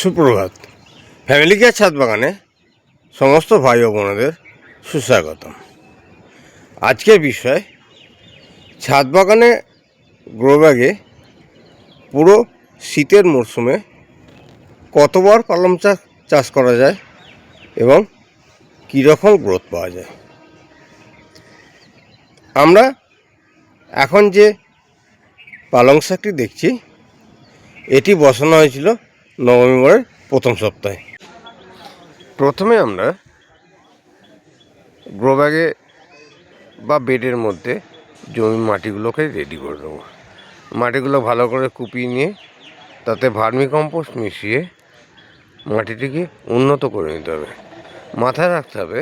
সুপ্রভাত। Family care ছাদ বাগানে সমস্ত ভাই ও বোনেদের সুস্বাগতম। আজকের বিষয় ছাদ বাগানে গ্রো ব্যাগে পুরো শীতের মরশুমে কতবার পালং চাষ চাষ করা যায় এবং কীরকম গ্রোথ পাওয়া যায়? আমরা এখন যে পালং শাকটি দেখছি, এটি বসানো হয়েছিল নভেম্বরের প্রথম সপ্তাহে। প্রথমে আমরা গ্রো ব্যাগে বা বেডের মধ্যে জমি মাটিগুলোকে রেডি করে দেবো মাটিগুলো ভালো করে কুপিয়ে নিয়ে তাতে ভার্মি কম্পোস্ট মিশিয়ে মাটিটিকে উন্নত করে নিতে হবে। মাথায় রাখতে হবে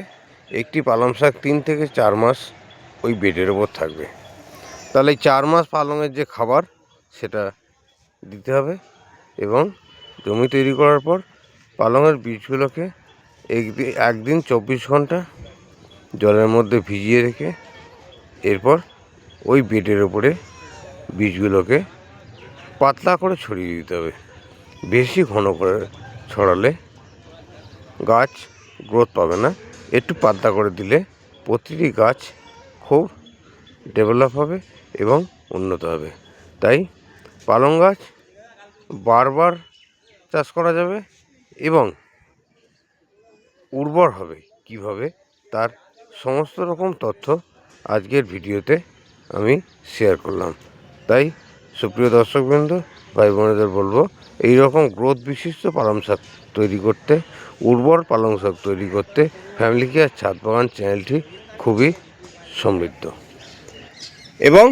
একটি পালং শাক তিন থেকে চার মাস ওই বেডের ওপর থাকবে। তাহলে চার মাস পালংয়ের যে খাবার সেটা দিতে হবে এবং জমি তৈরি করার পর পালংয়ের বীজগুলোকে একদিন একদিন চব্বিশ ঘণ্টা জলের মধ্যে ভিজিয়ে রেখে এরপর ওই বেডের ওপরে বীজগুলোকে পাতলা করে ছড়িয়ে দিতে হবে। বেশি ঘন করে ছড়ালে গাছ গ্রোথ পাবে না। একটু পাতলা করে দিলে প্রতিটি গাছ খুব ডেভেলপ হবে এবং উন্নত হবে। তাই পালং গাছ বারবার চাষ করা যাবে এবং উর্বর হবে কীভাবে তার সমস্ত রকম তথ্য আজকের ভিডিওতে আমি শেয়ার করলাম। তাই সুপ্রিয় দর্শকবৃন্দ ভাই বোনেদের বলব এই রকম গ্রোথ বিশিষ্ট পালং শাক তৈরি করতে, উর্বর পালং শাক তৈরি করতে ফ্যামিলি কেয়ার ছাদ বাগান চ্যানেলটি খুবই সমৃদ্ধ। এবং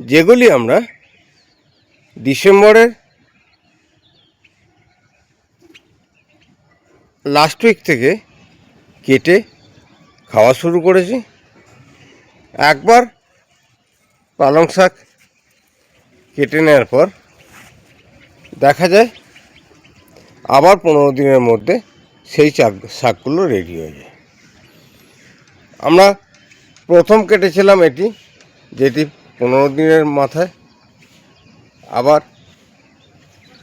যেগুলি আমরা ডিসেম্বরের লাস্ট উইক থেকে কেটে খাওয়া শুরু করেছি। একবার পালং শাক কেটে নেওয়ার পর দেখা যায় আবার পনেরো দিনের মধ্যে সেই শাক শাকগুলো রেডি হয়ে যায়। আমরা প্রথম কেটেছিলাম এটি, যেটি পনেরো দিনের মাথায় আবার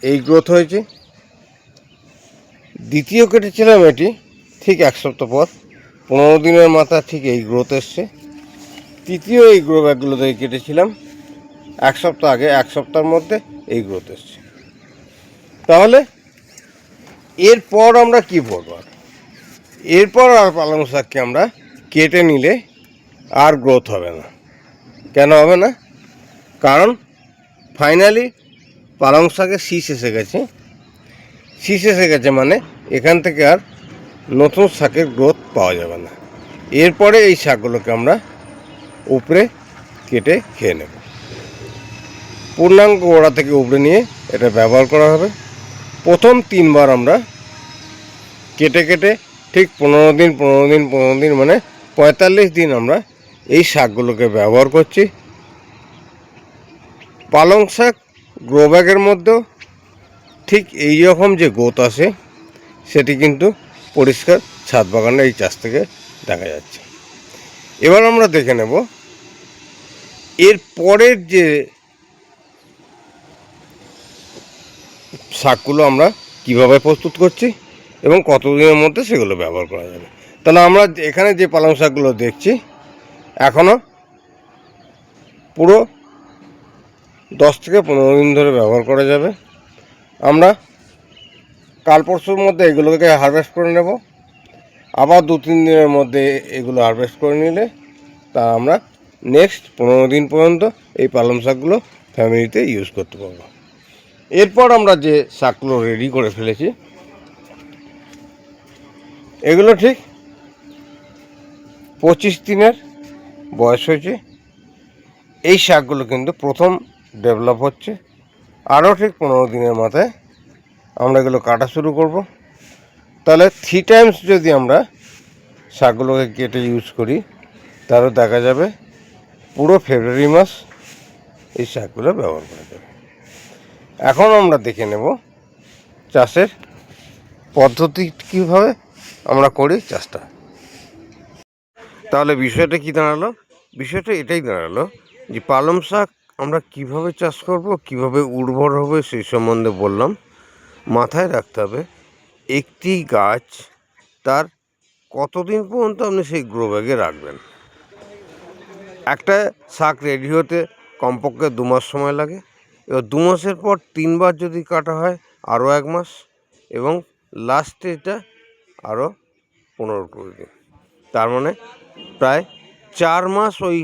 এই গ্রোথ হয়েছে। দ্বিতীয় কেটেছিলাম এটি, ঠিক এক সপ্তাহ পর। পনেরো দিনের মাথা ঠিক এই গ্রোথ এসছে। তৃতীয় এই গ্রো ব্যাগগুলো থেকে কেটেছিলাম। এক সপ্তাহ আগে, এক সপ্তাহের মধ্যে এই গ্রোথ এসছে। তাহলে এরপর আমরা কি করব? এরপর আর পালং শাককে আমরা কেটে নিলে আর গ্রোথ হবে না। কেন হবে না? কারণ ফাইনালি পালং শাকের শীষ এসে গেছে। শীষ এসে গেছে মানে এখান থেকে আর নতুন শাকের গ্রোথ পাওয়া যাবে না। এরপরে এই শাকগুলোকে আমরা উপরে কেটে খেয়ে নেব। পূর্ণাঙ্গ গোড়া থেকে উপরে নিয়ে এটা ব্যবহার করা হবে। প্রথম তিনবার আমরা কেটে কেটে ঠিক পনেরো দিন পনেরো দিন পনেরো দিন মানে পঁয়তাল্লিশ দিন আমরা এই শাকগুলোকে ব্যবহার করছি। পালং শাক, গ্রো ব্যাগের মধ্যেও ঠিক এই রকম যে গোত আছে, সেটি কিন্তু পরিষ্কার ছাদ বাগানে এই চাষ থেকে দেখা যাচ্ছে। এবার আমরা দেখে নেব, এর পরের যে শাকগুলো আমরা কীভাবে প্রস্তুত করছি এবং কতদিনের মধ্যে সেগুলো ব্যবহার করা যাবে। তাহলে আমরা এখানে যে পালং শাকগুলো দেখছি এখনও পুরো দশ থেকে পনেরো দিন ধরে ব্যবহার করা যাবে। আমরা কাল পরশুর মধ্যে এগুলোকে হারভেস্ট করে নেব। আবার দু, তিন দিনের মধ্যে এগুলো হারভেস্ট করে নিলে তা আমরা নেক্সট পনেরো দিন পর্যন্ত এই পালং শাকগুলো ফ্যামিলিতে ইউজ করতে পারব। এরপর আমরা যে শাকগুলো রেডি করে ফেলেছি, এগুলো ঠিক পঁচিশ দিনের বয়স হয়েছে। এই শাকগুলো কিন্তু প্রথম ডেভেলপ হচ্ছে। আরও ঠিক পনেরো দিনের মাথায় আমরা এগুলো কাটা শুরু করব। তাহলে থ্রি টাইমস যদি আমরা শাকগুলোকে কেটে ইউজ করি, তাহলে দেখা যাবে পুরো ফেব্রুয়ারি মাস এই শাকগুলো ব্যবহার করা যাবে। এখন আমরা দেখে নেব চাষের পদ্ধতি কীভাবে আমরা করি চাষটা। তাহলে বিষয়টা কি দাঁড়াল? বিষয়টা এটাই দাঁড়াল যে পালং শাক আমরা কীভাবে চাষ করব, কীভাবে উর্বর হবে সেই সম্বন্ধে বললাম। মাথায় রাখতে হবে, একটি গাছ তার কতদিন পর্যন্ত আপনি সেই গ্রো ব্যাগে রাখবেন? একটা শাক রেডি হতে কমপক্ষে দু মাস সময় লাগে। এবার দু মাসের পর তিনবার যদি কাটা হয়, আরও এক মাস এবং লাস্টে এটা আরও পনেরো কুড়ি দিন। তার মানে প্রায় চার মাস ওই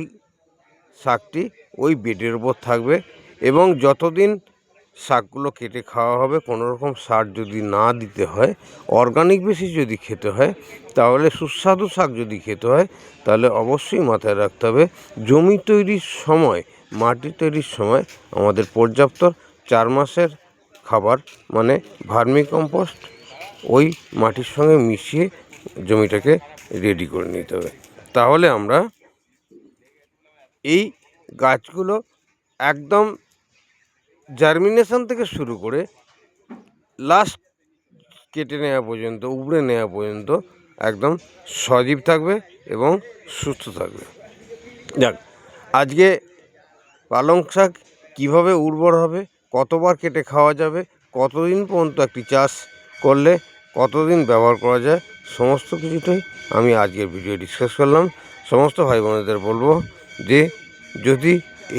শাকটি ওই বেডের ওপর থাকবে এবং যতদিন শাকগুলো কেটে খাওয়া হবে কোনো রকম সার যদি না দিতে হয় অর্গানিক বেশি যদি খেতে হয়, তাহলে সুস্বাদু শাক যদি খেতে হয়, তাহলে অবশ্যই মাথায় রাখতে হবে, জমি তৈরির সময়, মাটি তৈরির সময় আমাদের পর্যাপ্ত চার মাসের খাবার মানে ভার্মি কম্পোস্ট ওই মাটির সঙ্গে মিশিয়ে জমিটাকে রেডি করে নিতে হবে। তাহলে আমরা এই গাছগুলো একদম জার্মিনেশন থেকে শুরু করে লাস্ট কেটে নেওয়া পর্যন্ত উবড়ে নেওয়া পর্যন্ত একদম সজীব থাকবে এবং সুস্থ থাকবে। যাক, আজকে পালং শাক কীভাবে উর্বর হবে, কতবার কেটে খাওয়া যাবে, কতদিন পর্যন্ত একটি চাষ করলে কতদিন ব্যবহার করা যায়, সমস্ত কিছুটাই আমি আজকের ভিডিও ডিসকাস করলাম। সমস্ত ভাই বোনেদের বলব যে যদি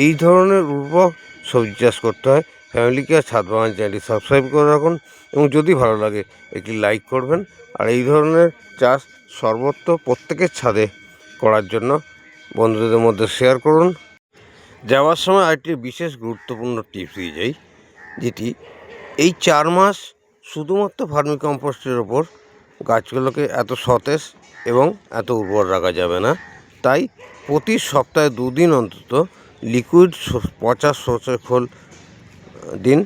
এই ধরনের উর্বর সবজি চাষ করতে হয় ফ্যামিলিকে আর ছাদ বাগান চ্যানেলটি সাবস্ক্রাইব করে রাখুন এবং যদি ভালো লাগে, একটি লাইক করবেন। আর এই ধরনের চাষ সর্বত্র প্রত্যেকের ছাদে করার জন্য বন্ধুদের মধ্যে শেয়ার করুন। যাওয়ার সময় আরেকটি বিশেষ গুরুত্বপূর্ণ টিপস দিয়ে যাই, যেটি এই চার মাস শুধুমাত্র ভার্মি কম্পোস্টের ওপর গাছগুলোকে এত সতেজ এবং এত উর্বর রাখা যাবে না। তাই প্রতি সপ্তাহে দুদিন অন্তত লিকুইড পচা সর্ষে খোল দিন।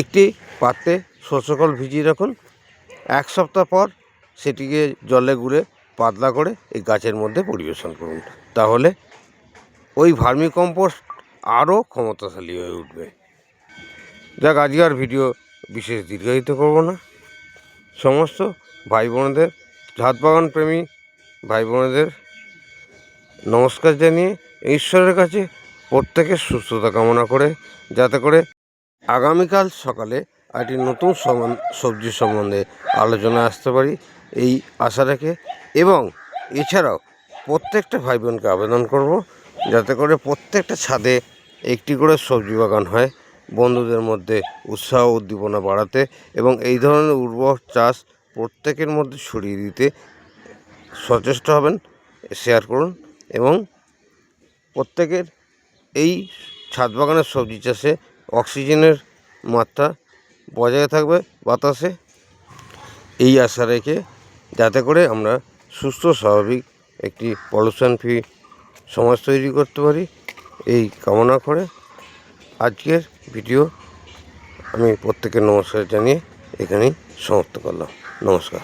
একটি পাত্রে খোল ভিজিয়ে রাখুন। এক সপ্তাহ পর সেটিকে জলে গুলে পাতলা করে এই গাছের মধ্যে পরিবেশন করুন। তাহলে ওই ভার্মি কম্পোস্ট আরও ক্ষমতাশালী হয়ে উঠবে। যাক, আজকে আর ভিডিও বিশেষ দীর্ঘায়িত করব না। সমস্ত ভাই বোনেদের ছাদ বাগান প্রেমী ভাই বোনেদের নমস্কার জানিয়ে ঈশ্বরের কাছে প্রত্যেকের সুস্থতা কামনা করে, যাতে করে আগামীকাল সকালে একটি নতুন সবজি সম্বন্ধে আলোচনা আসতে পারি এই আশা রেখে। এবং এছাড়াও প্রত্যেকটা ভাই বোনকে আবেদন করব, যাতে করে প্রত্যেকটা ছাদে একটি করে সবজি বাগান হয়, বন্ধুদের মধ্যে উৎসাহ উদ্দীপনা বাড়াতে এবং এই ধরনের উর্বর চাষ প্রত্যেকের মধ্যে ছড়িয়ে দিতে সচেষ্ট হবেন। শেয়ার করুন। এবং প্রত্যেকের এই ছাদ বাগানের সবজি চাষে অক্সিজেনের মাত্রা বজায় থাকবে, বাতাসে। এই আশা রেখে যাতে করে আমরা সুস্থ, স্বাভাবিক একটি পলিউশন ফ্রি সমাজ তৈরি করতে পারি, এই কামনা করে আজকের ভিডিও আমি প্রত্যেকের নমস্কার জানিয়ে এখানেই সমাপ্ত করলাম। নমস্কার।